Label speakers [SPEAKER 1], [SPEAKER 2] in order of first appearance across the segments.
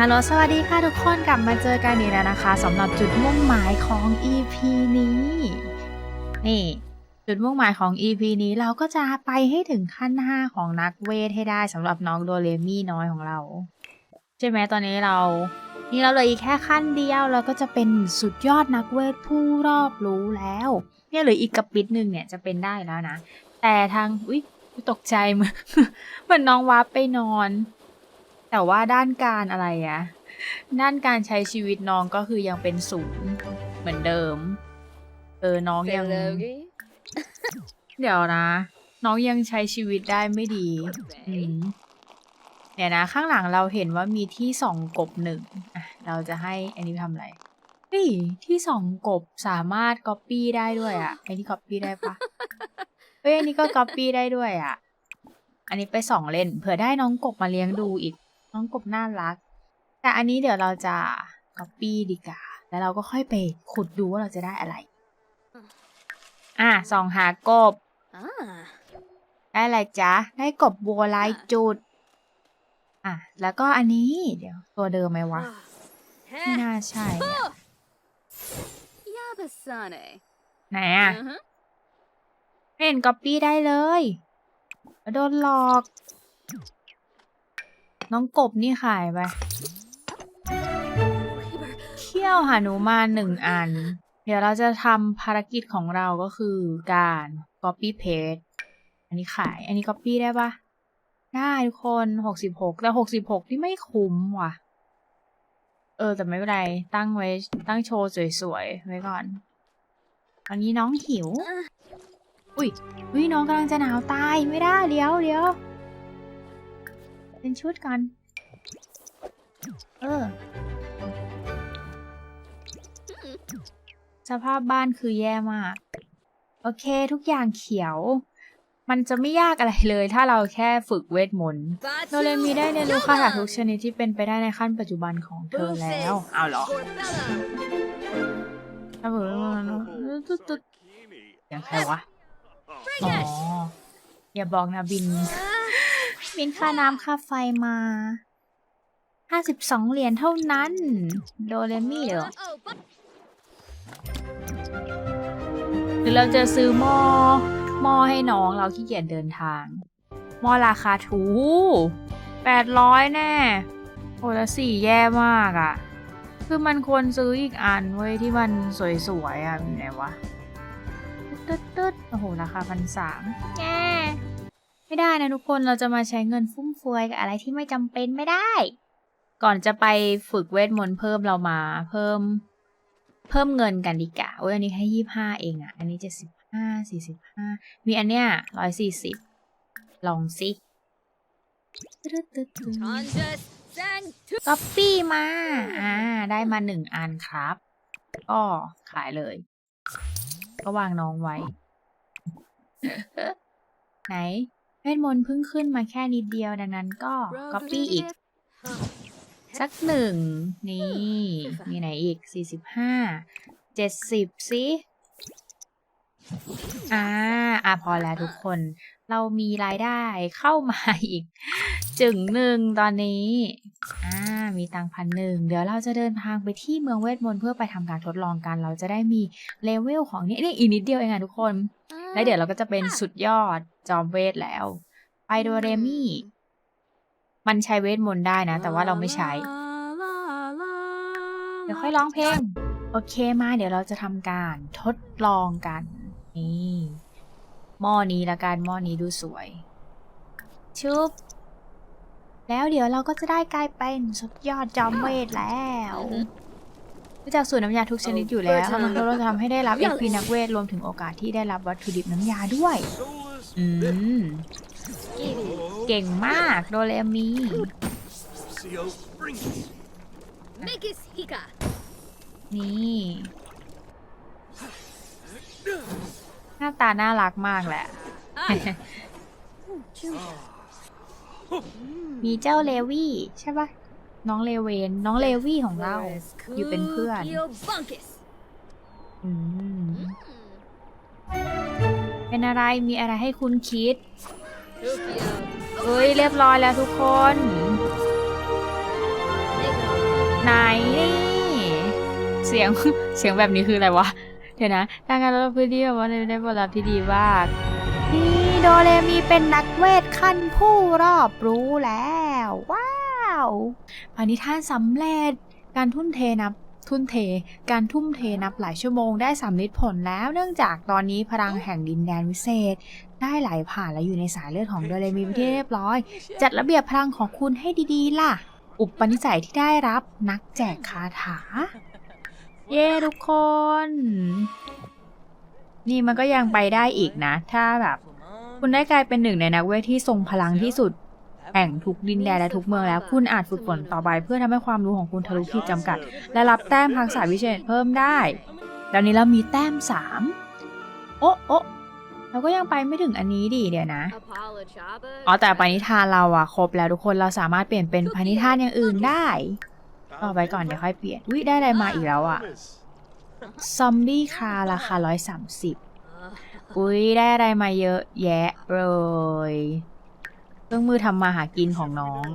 [SPEAKER 1] ฮัลโหลสวัสดีค่ะทุกคนกลับมาเจอกันอีกแล้วนะคะสำหรับจุดมุ่งหมายของ EP นี้ นี่ จุดมุ่งหมายของ EP นี้เราก็จะไปให้ถึงขั้น 5 ของนักเวทให้ได้สำหรับน้องโดเรมี่น้อยของเรา ใช่ไหมตอนนี้เรา นี่เราเลยอีกแค่ขั้นเดียวเราก็จะเป็นสุดยอดนักเวทผู้รอบรู้แล้ว เนี่ยเหลืออีกกระปิดหนึ่งเนี่ยจะเป็นได้แล้วนะ แต่ทางอุ๊ยตกใจเหมือนเหมือนน้องวาร์ปไปนอน แต่ว่าด้านการอะไรอะด้านการใช้ชีวิตน้องก็คือยังเป็นศูนย์เหมือนเดิม เออ น้องยัง เดี๋ยวนะ น้องยังใช้ชีวิตได้ไม่ดีอืมเดี๋ยวนะ ข้างหลังเราเห็นว่ามีที่ส่องกบหนึ่งอะเราจะให้อันนี้ทำอะไรเฮ้ยที่ส่องกบสามารถก๊อปปี้ได้ด้วยอะไอ้นี่ก๊อปปี้ได้ปะเฮ้ยอันนี้ก็ก๊อปปี้ได้ด้วยอะ อันนี้ไปส่องเล่นเผื่อได้น้องกบมาเลี้ยงดูอีก น้องกบน่ารัก แต่อันนี้เดี๋ยวเราจะก๊อปปี้ดีกว่าแล้วเราก็ค่อยไปขุดดูว่าเราจะได้อะไร อะส่องหากบ
[SPEAKER 2] Ah.
[SPEAKER 1] ได้อะไรจ๊ะ ได้กบบัวลายจุด อะ แล้วก็อันนี้ เดี๋ยว ตัวเดิมไหมวะ ไม่น่าใช่อะ
[SPEAKER 2] Yabasane.
[SPEAKER 1] ไหนอะ
[SPEAKER 2] Uh-huh.
[SPEAKER 1] ไม่เห็นก๊อปปี้ได้เลย โดนหลอก น้องกบนี่ขายไปเขี้ยวหานุมานหนึ่งอัน เดี๋ยวเราจะทำภารกิจของเราก็คือการ copy paste อันนี้ขาย อันนี้ copy ได้ปะได้ทุกคนหกสิบหกแต่หกสิบหกที่ไม่คุ้มว่ะ เออ แต่ไม่เป็นไร ตั้งไว้ ตั้งโชว์สวยๆ ไว้ก่อน อันนี้น้องหิว อุ้ยอุ้ยน้องกำลังจะหนาวตายไม่ได้เดี๋ยวเดี๋ยว เป็นชุดก่อน เออ สภาพบ้านคือแย่มาก โอเคทุกอย่างเขียว มันจะไม่ยากอะไรเลย ถ้าเราแค่ฝึกเวทมนต์โดเรมีได้เรียนรู้คาถาทุกชนิดที่เป็นไปได้ในขั้นปัจจุบันของเธอแล้ว เอาเหรอถ้าเผื่อตุ๊ดตุ๊ดอย่างใครวะ อ๋อ อย่าบอกนะบิน บินค่าน้ำค่าไฟมาห้าสิบสองเหรียญเท่านั้น โดเรมี่เหรอหรือเราจะซื้อหม้อหม้อให้น้องเราขี้เกียจเดินทางหม้อราคาถูแปดร้อยแน่ โอ้ล้วสี่แย่มากอะ่ะ คือมันควรซื้ออีกอันเว้ยที่มันสวยๆอะ่ะมีไหนวะตึ๊ดตึ๊ดโอ้โห ราคาพันสามแง่ ไม่ได้นะทุกคนเราจะมาใช้เงินฟุ่มเฟือยกับอะไรที่ไม่จำเป็นไม่ได้ ก่อนจะไปฝึกเวทมนต์เพิ่มเรามาเพิ่ม เพิ่มเงินกันดีกว่าโอ้ยอันนี้ให้ยี่ห้าเองอะ่ะอันนี้เจ็ดสิบห้าสี่สิบห้ามีอันเนี้ยร้อยสี่สิบลองสิก๊อปปี้มา อ่า ได้มาหนึ่งอันครับ ก็ขายเลย ก็วางน้องไว้ ไหน เวทมนต์เพิ่งขึ้นมาแค่นิดเดียวดังนั้นก็ก๊อปปี้อีก สักหนึ่งนี่ มีไหนอีกสี่สิบห้าเจ็ดสิบสิ อ่าอะพอแล้วทุกคน เรามีรายได้เข้ามาอีก จึงหนึ่งตอนนี้ อ่า มีตังพันหนึ่ง เดี๋ยวเราจะเดินทางไปที่เมืองเวทมนต์เพื่อไปทำการทดลองกัน เราจะได้มีเลเวลของนี่นี่อีกนิดเดียวเองอะทุกคน แล้วเดี๋ยวเราก็จะเป็นสุดยอดจอมเวทแล้ว ไปโดเรมี่ มันใช้เวทมนต์ได้นะ แต่ว่าเราไม่ใช้ เดี๋ยวค่อยร้องเพลง โอเคมา เดี๋ยวเราจะทำการทดลองกัน นี่หม้อนี้ละกันหม้อนี้ดูสวย ชุบ แล้วเดี๋ยวเราก็จะได้กลายเป็นสุดยอดจอมเวทแล้วรู้จักสูตรน้ำยาทุกชนิดอยู่แล้วมันก็จะทำให้ได้รับเอพีนักเวทรวมถึงโอกาสที่ได้รับวัตถุดิบน้ำยาด้วย อืม เก่งมากโดเรมี
[SPEAKER 2] Magus Hika.
[SPEAKER 1] นี่ หน้าตาน่ารักมากแหละ มีเจ้าเลวี่ใช่ปะน้องเลเวนน้องเลวี่ของเรา อยู่เป็นเพื่อน
[SPEAKER 2] Bunkus.
[SPEAKER 1] อืมเป็นอะไรมีอะไรให้คุณคิด
[SPEAKER 2] Tokyo.
[SPEAKER 1] เอ้ยเรียบร้อยแล้วทุกคน
[SPEAKER 2] Mega
[SPEAKER 1] สียงเสียงแบบนี้คืออะไรวะ เดี๋ยวนะทางการรับพื้นที่แบบว่าได้ผลลัพธ์ที่ดีมากนี่โดเรมีเป็นนักเวทขั้นผู้รอบรู้แล้ว ว้าวปณิธานสำเร็จการทุ่นเทนับทุ่นเท การทุ่มเทนับหลายชั่วโมงได้สำลิดผลแล้ว เนื่องจากตอนนี้พลังแห่งดินแดนวิเศษ ได้ไหลผ่านและอยู่ในสายเลือดของโดเรมีเป็นที่เรียบร้อย จัดระเบียบพลังของคุณให้ดีๆ ล่ะ อุปนิสัยที่ได้รับนักแจกคาถา เย้ทุกคน นี่มันก็ยังไปได้อีกนะ ถ้าแบบ คุณได้กลายเป็นหนึ่งในนักเวทที่ทรงพลังที่สุดแห่งทุกดินแดนและทุกเมืองแล้ว คุณอาจฝึกฝนต่อไปเพื่อทำให้ความรู้ของคุณทะลุขีดจำกัด และรับแต้มทักษะวิเศษเพิ่มได้ตอนนี้เรามีแต้มสามโอ๊ะโอ๊ะเราก็ยังไปไม่ถึงอันนี้ดิเดี๋ยวนะ อ๋อแต่ปณิธานเราอะครบแล้วทุกคนเราสามารถเปลี่ยนเป็นปณิธานอย่างอื่นได้ ต่อไปก่อนเดี๋ยวค่อยเปลี่ยนวิได้อะไรมาอีกแล้วอะซอมบี้คาราคาร้อยสามสิบอุ้ยได้อะไรมาเยอะแยะเลยเครื่องมือทำมาหากินของน้อง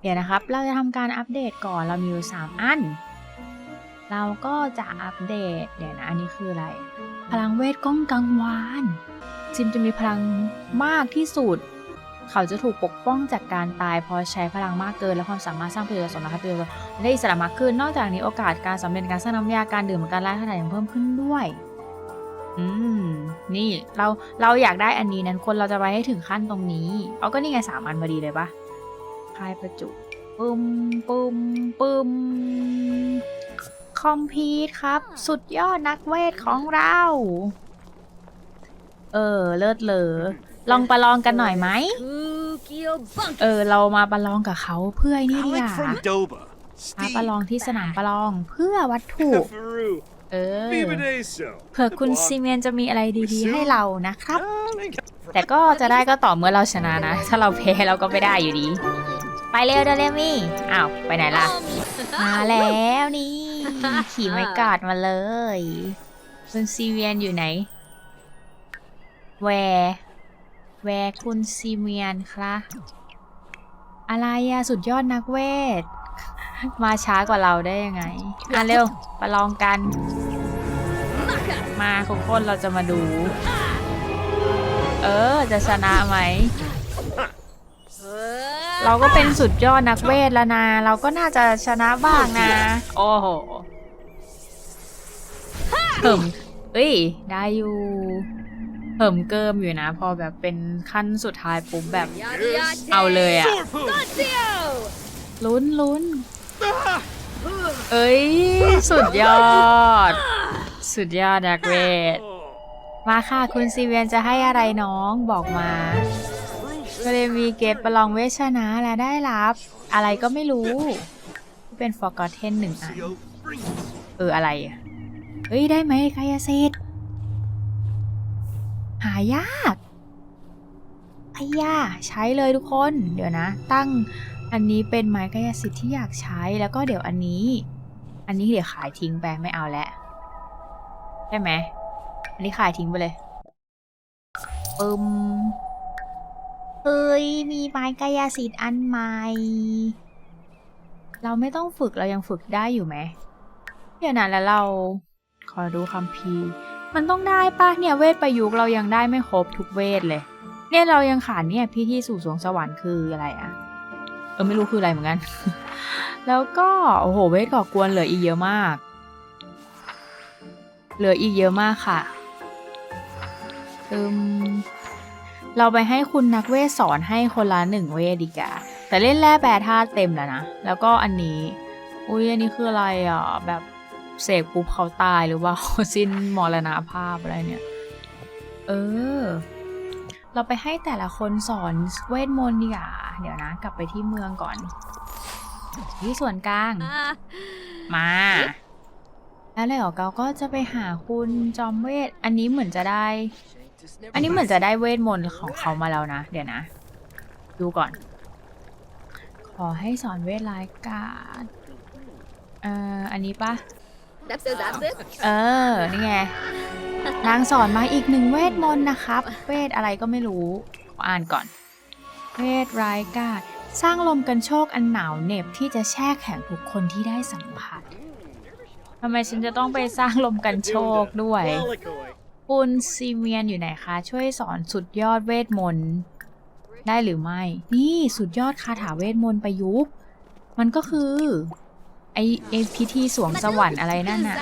[SPEAKER 1] เดี๋ยวนะครับ เราจะทำการอัปเดตก่อนเรามีอยู่สามอัน เราก็จะอัปเดต เดี๋ยวนะ อันนี้คืออะไร พลังเวทก้องกังวานซิมจะมีพลังมากที่สุด เขาจะถูกปกป้องจากการตายเพอใช้พลังมากเกิน และความสามารถสร้างประโยชน์สมรรถประโยชน์ได้อิสระมากขึ้น นอกจากนี้โอกาสการสำเร็จการสร้างน้ำยาการดื่มการไล่ขนาดยังเพิ่มขึ้นด้วยอืม นี่เราเราอยากได้อันนี้นั้นคนเราจะไปให้ถึงขั้นตรงนี้ เอาก็นี่ไงสามอันพอดีเลยปะคลายประจุปึ้มปึ้มปึ้มคอมพีทครับ สุดยอดนักเวทของเรา เออ เลิศเลอ ลองประลองกันหน่อยไหม
[SPEAKER 2] Kukio Bunkus.
[SPEAKER 1] เออ เรามาประลองกับเขาเพื่อไอ้นี่ดีก
[SPEAKER 3] Alec
[SPEAKER 1] ว่า
[SPEAKER 3] from Doba.
[SPEAKER 1] มาประล
[SPEAKER 3] Steve.
[SPEAKER 1] องที่สนามประลองเพื่อวัตถุ
[SPEAKER 3] Faru.
[SPEAKER 1] เออ
[SPEAKER 3] Viva Deso.
[SPEAKER 1] เผื่อคุณซีเมนจะมีอะไรดีๆ ให้เรานะครับ
[SPEAKER 3] Ah,
[SPEAKER 1] แต่ก็จะได้ก็ต่อเมื่อเราชนะนะ ถ้าเราแพ้เราก็ไม่ได้อยู่ดี ไปเร็วเดเรมี่อ้าวไปไหนล่ะ มาแล้วนี่ ขี่ไม้กาดมาเลยคุณซีเมียนอยู่ไหน แวร์ แวร์คุณซีเมียนครับอะไรอะสุดยอดนักเวท มาช้ากว่าเราได้ยังไง อะเร็วประลองกัน มาทุกคนเราจะมาดู เออ จะชนะไหม เราก็เป็นสุดยอดนักเวทแล้วนะ เราก็น่าจะชนะบ้างนะ โอ้โหเหิมเอ้ย ได้อยู่ เหิมเกิมอยู่นะ พอแบบเป็นขั้นสุดท้ายปุ๊บแบบ เอาเลยอะลุ้นลุ้นเอ้ย สุดยอด สุดยอดนักเวทมาค่ะ คุณซีเวียนจะให้อะไรน้องบอกมาก็เลยมีเกตประลองเวชนะและได้รับ อะไรก็ไม่รู้ เป็น Forgotten หนึ่งอันเอออะไรอะเฮ้ย ได้ไหมกายสิทธิ์ หายากไอ้ย่าใช้เลยทุกคน เดี๋ยวนะ ตั้งอันนี้เป็นไม้กายสิทธิ์ที่อยากใช้แล้วก็เดี๋ยวอันนี้ อันนี้เดี๋ยวขายทิ้งไปไม่เอาแล้วใช่ไหมอันนี้ขายทิ้งไปเลยปึมเอ้ยมีไม้กายสิทธิ์อันใหม่ เราไม่ต้องฝึกเรายังฝึกได้อยู่ไหมเดี๋ยวนะแล้วเราขอดูคัมภีร์ มันต้องได้ปะเนี่ยเวทประยุกต์เรายังได้ไม่ครบทุกเวทเลย เนี่ยเรายังขาดเนี่ยพิธีสู่สวงสวรรค์คืออะไรอะเออไม่รู้คืออะไรเหมือนกัน แล้วก็โอ้โหเวทก่อกวนเหลืออีกเยอะมาก เหลืออีกเยอะมากค่ะอืมเราไปให้คุณนักเวทสอนให้คนละหนึ่งเวทดีกว่าแต่เล่นแร่แปรธาตุเต็มแล้วนะ แล้วก็อันนี้ อุ้ยอันนี้คืออะไรอะแบบ เสกปุ๊บเขาตายหรือว่าเขาสิ้นมรณภาพอะไรเนี่ย เออ เราไปให้แต่ละคนสอนเวทมนต์ดีกว่าเดี๋ยวนะ กลับไปที่เมืองก่อน ที่ส่วนกลาง
[SPEAKER 2] Ah.
[SPEAKER 1] มา แล้วเลยเหรอเราก็จะไปหาคุณจอมเวท อันนี้เหมือนจะได้ อันนี้เหมือนจะได้เวทมนต์ของเขามาแล้วนะ เดี๋ยวนะ ดูก่อน ขอให้สอนเวทรายกาศเอ่ออันนี้ปะ
[SPEAKER 2] That's it. That's it.
[SPEAKER 1] เออ นี่ไง นางสอนมาอีกหนึ่งเวทมนต์นะครับ เวทอะไรก็ไม่รู้ ขออ่านก่อน เวทร้ายกาจสร้างลมกันโชกอันหนาวเหน็บที่จะแช่แข็งทุกคนที่ได้สัมผัสทำไมฉันจะต้องไปสร้างลมกันโชคด้วย คุณซีเมียนอยู่ไหนคะ ช่วยสอนสุดยอดเวทมนต์ได้หรือไม่ นี่สุดยอดคาถาเวทมนต์ประยุกต์ มันก็คือ ไอไอพิธีสวงสวรรค์อะไรนั่นน่ะ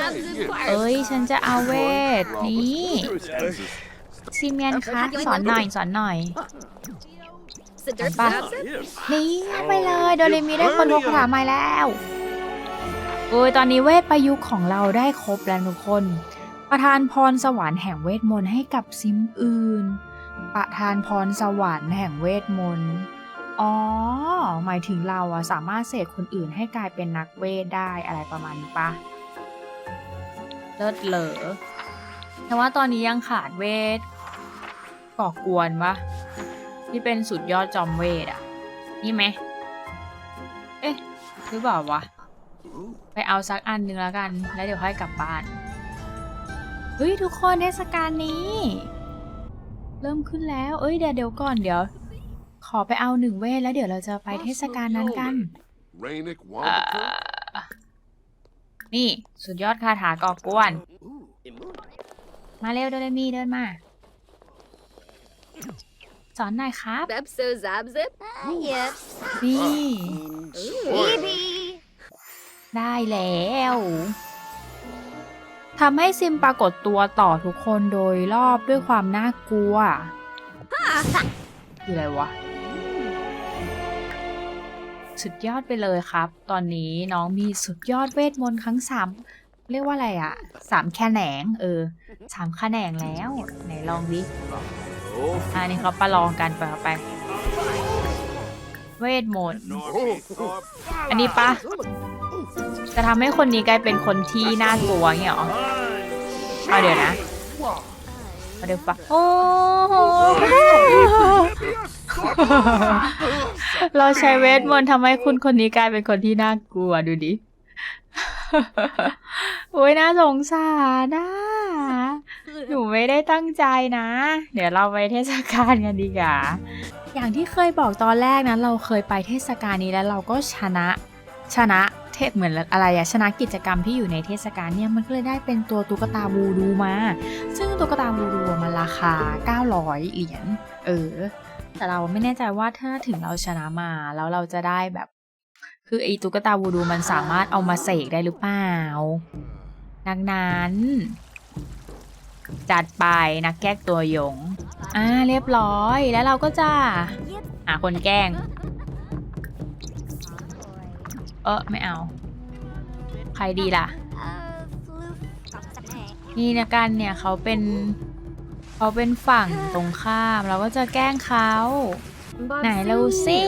[SPEAKER 1] เอ้ย ฉันจะเอาเวท นี่ซีเมียนคะสอนหน่อยสอนหน่อย
[SPEAKER 2] Siddharth
[SPEAKER 1] Ba.
[SPEAKER 2] Zabzib?
[SPEAKER 3] Yes.
[SPEAKER 1] นี่ไปเลยโดเรมีได้คนพกคาถาใหม่แล้วโอ้ยตอนนี้เวทประยุกต์ของเราได้ครบแล้วทุกคน ประทานพรสวรรค์แห่งเวทมนต์ให้กับซิมอื่น ประทานพรสวรรค์แห่งเวทมนต์ อ๋อ หมายถึงเราอะสามารถเสกคนอื่นให้กลายเป็นนักเวทได้อะไรประมาณนี้ปะเลิศเหลอ แต่ว่าตอนนี้ยังขาดเวทก่อกวนปะที่เป็นสุดยอดจอมเวทอะนี่ไหม เอ๊ะหรือเปล่าวะ ไปเอาสักอันหนึ่งแล้วกัน แล้วเดี๋ยวค่อยกลับบ้าน เฮ้ย ทุกคนเทศกาลนี้ เริ่มขึ้นแล้ว เอ้ยเดี๋ยวเดี๋ยวก่อนเดี๋ยว ขอไปเอาหนึ่งเวทแล้วเดี๋ยวเราจะไปเทศกาลนั้นกัน
[SPEAKER 4] Rainick
[SPEAKER 1] เอ่อ
[SPEAKER 4] Wonderful?
[SPEAKER 1] นี่ สุดยอดคาถาก่อกวน
[SPEAKER 3] Ooh, immovable.
[SPEAKER 1] มาเร็วเดเรมีเดินมา สอนหน่อยครับ
[SPEAKER 2] Bepso Zabzib? Yes.
[SPEAKER 1] นี่
[SPEAKER 2] Maybe.
[SPEAKER 1] ได้แล้วทำให้ซิมปรากฏตัวต่อทุกคนโดยรอบด้วยความน่ากลัวคืออะไรวะ สุดยอดไปเลยครับ ตอนนี้น้องมีสุดยอดเวทมนต์ครั้งสามเรียกว่าอะไรอะสามแขนง เออสามแขนงแล้วไหนลองดิอันนี้เขาประลองกันไปไป เวทมนต์อันนี้ปะจะทำให้คนนี้กลายเป็นคนที่น่ากลัวเงี้ยหรอเอาเดี๋ยวนะเอาเดี๋ยวปะโอ้โห เราใช้เวทมนต์ทำให้คุณคนนี้กลายเป็นคนที่น่ากลัวดูดิ โอ้ยน่าสงสารนะหนูไม่ได้ตั้งใจนะ เดี๋ยวเราไปเทศกาลกันดีกว่าอย่างที่เคยบอกตอนแรกนะเราเคยไปเทศกาลนี้แล้วเราก็ชนะชนะเทศเหมือนอะไรอะชนะกิจกรรมที่อยู่ในเทศกาลเนี่ยมันก็เลยได้เป็นตัวตุ๊กตาวูดูมา ซึ่งตุ๊กตาวูดูมันราคา 900 เหรียญเออ แต่เราไม่แน่ใจว่าถ้าถึงเราชนะมาแล้วเราจะได้แบบ คือไอ้ตุ๊กตาวูดูมันสามารถเอามาเสกได้หรือเปล่า ดังนั้น จัดไปนักแก้ตัวยง อ่าเรียบร้อยแล้วเราก็จะหาคนแกล้ง เออไม่เอา ใครดีล่ะ นี่นะกันเนี่ยเขาเป็น เขาเป็นฝั่งตรงข้าม เราก็จะแกล้งเขา ไหนเราสิ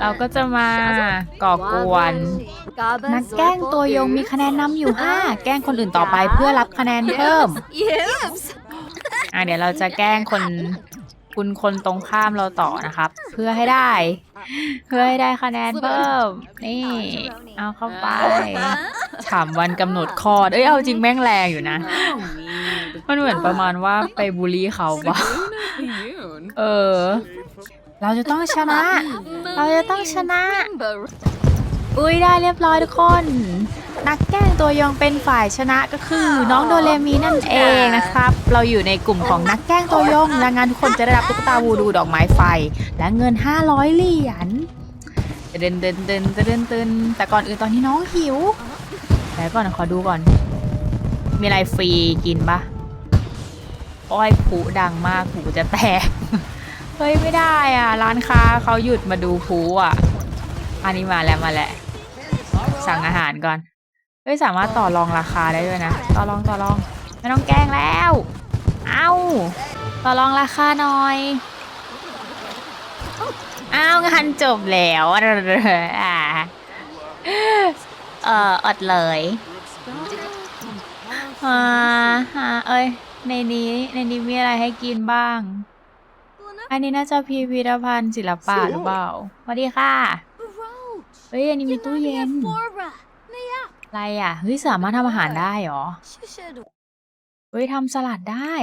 [SPEAKER 1] เราก็จะมาก่อกวน นักแกล้งตัวยงมีคะแนนนำอยู่ 5 แกล้งคนอื่นต่อไปเพื่อรับคะแนนเพิ่ม
[SPEAKER 2] Yes.
[SPEAKER 1] อะเดี๋ยวเราจะแกล้งคนคุณคนตรงข้ามเราต่อนะครับ เพื่อให้ได้ เพื่อให้ได้คะแนนเพิ่ม นี่ เอาเข้าไปถามวันกำหนดคลอดเอ้ยเอาจริงแม่งแรงอยู่นะ มันเหมือนประมาณว่าไปบูลลี่เขาปะเออ เราจะต้องชนะ เราจะต้องชนะ อุ้ยได้เรียบร้อยทุกคน นักแกล้งตัวยงเป็นฝ่ายชนะก็คือน้องโดเรมีนั่นเองนะครับ เราอยู่ในกลุ่มของนักแกล้งตัวยงและงานทุกคนจะได้รับตุ๊กตาวูดูดอกไม้ไฟ และเงิน 500เหรียญเดินเดินเดินเดินเดินเดินแต่ก่อนอื่นตอนนี้น้องหิวแต่ก่อนขอดูก่อน มีอะไรฟรีกินปะ อ้อยผูดังมากผูจะแตก เฮ้ยไม่ได้อะ ร้านค้าเขาหยุดมาดูผูอะ อันนี้มาแล้วมาแล้วสั่งอาหารก่อน เฮ้ยสามารถต่อรองราคาได้ด้วยนะ ต่อรองต่อรอง ไม่ต้องแกล้งแล้ว เอ้าต่อรองราคาหน่อย อ้าวงานจบแล้วอ่าเอออดเลยอ่าฮะเอ้ย ในนี้ในนี้มีอะไรให้กินบ้าง อันนี้น่าจะพิพิธภัณฑ์ศิลปะหรือเปล่าสวัสดีค่ะ เฮ้ยอันนี้มีตู้เย็น อะไรอะ เฮ้ยสามารถทำอาหารได้เหรอ เฮ้ยทำสลัดได้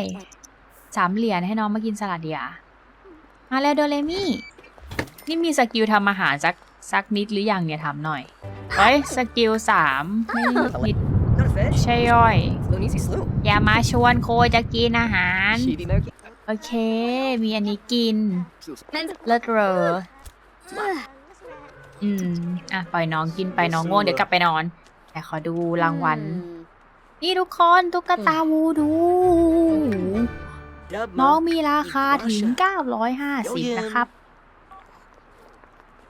[SPEAKER 1] สามเหรียญให้น้องมากินสลัดเดียวามาแล้วโดเรมี่นี่มีสกิลทำอาหารสักสักนิดหรือยังเนี่ยทำหน่อย เฮ้ยสกิลสามไม่นิด
[SPEAKER 4] Not a fish.
[SPEAKER 1] ใช่ย่อย
[SPEAKER 4] Looney slew.
[SPEAKER 1] อย่ามาชวนโคจะกินอาหาร
[SPEAKER 4] Chibi Merky.
[SPEAKER 1] โอเค มีอันนี้กิน
[SPEAKER 2] And
[SPEAKER 1] เลิศเหรออืม อะ ปล่อยน้องกินไปน้องง่วงเดี๋ยวกลับไปนอน แต่ขอดูรางวัล นี่ทุกคนตุ๊กตาวูดู
[SPEAKER 4] Dub
[SPEAKER 1] น้อง
[SPEAKER 4] Mo.
[SPEAKER 1] มีราคาถึง 950 นะครับ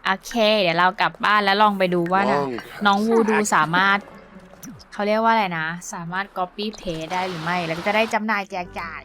[SPEAKER 1] โอเค เดี๋ยวเรากลับบ้านแล้วลองไปดูว่านะ
[SPEAKER 3] Long
[SPEAKER 1] น้องวูดูสามารถ เขาเรียกว่าอะไรนะ สามารถ copy paste ได้หรือไม่ แล้วก็จะได้จำหน่ายแจกจ่าย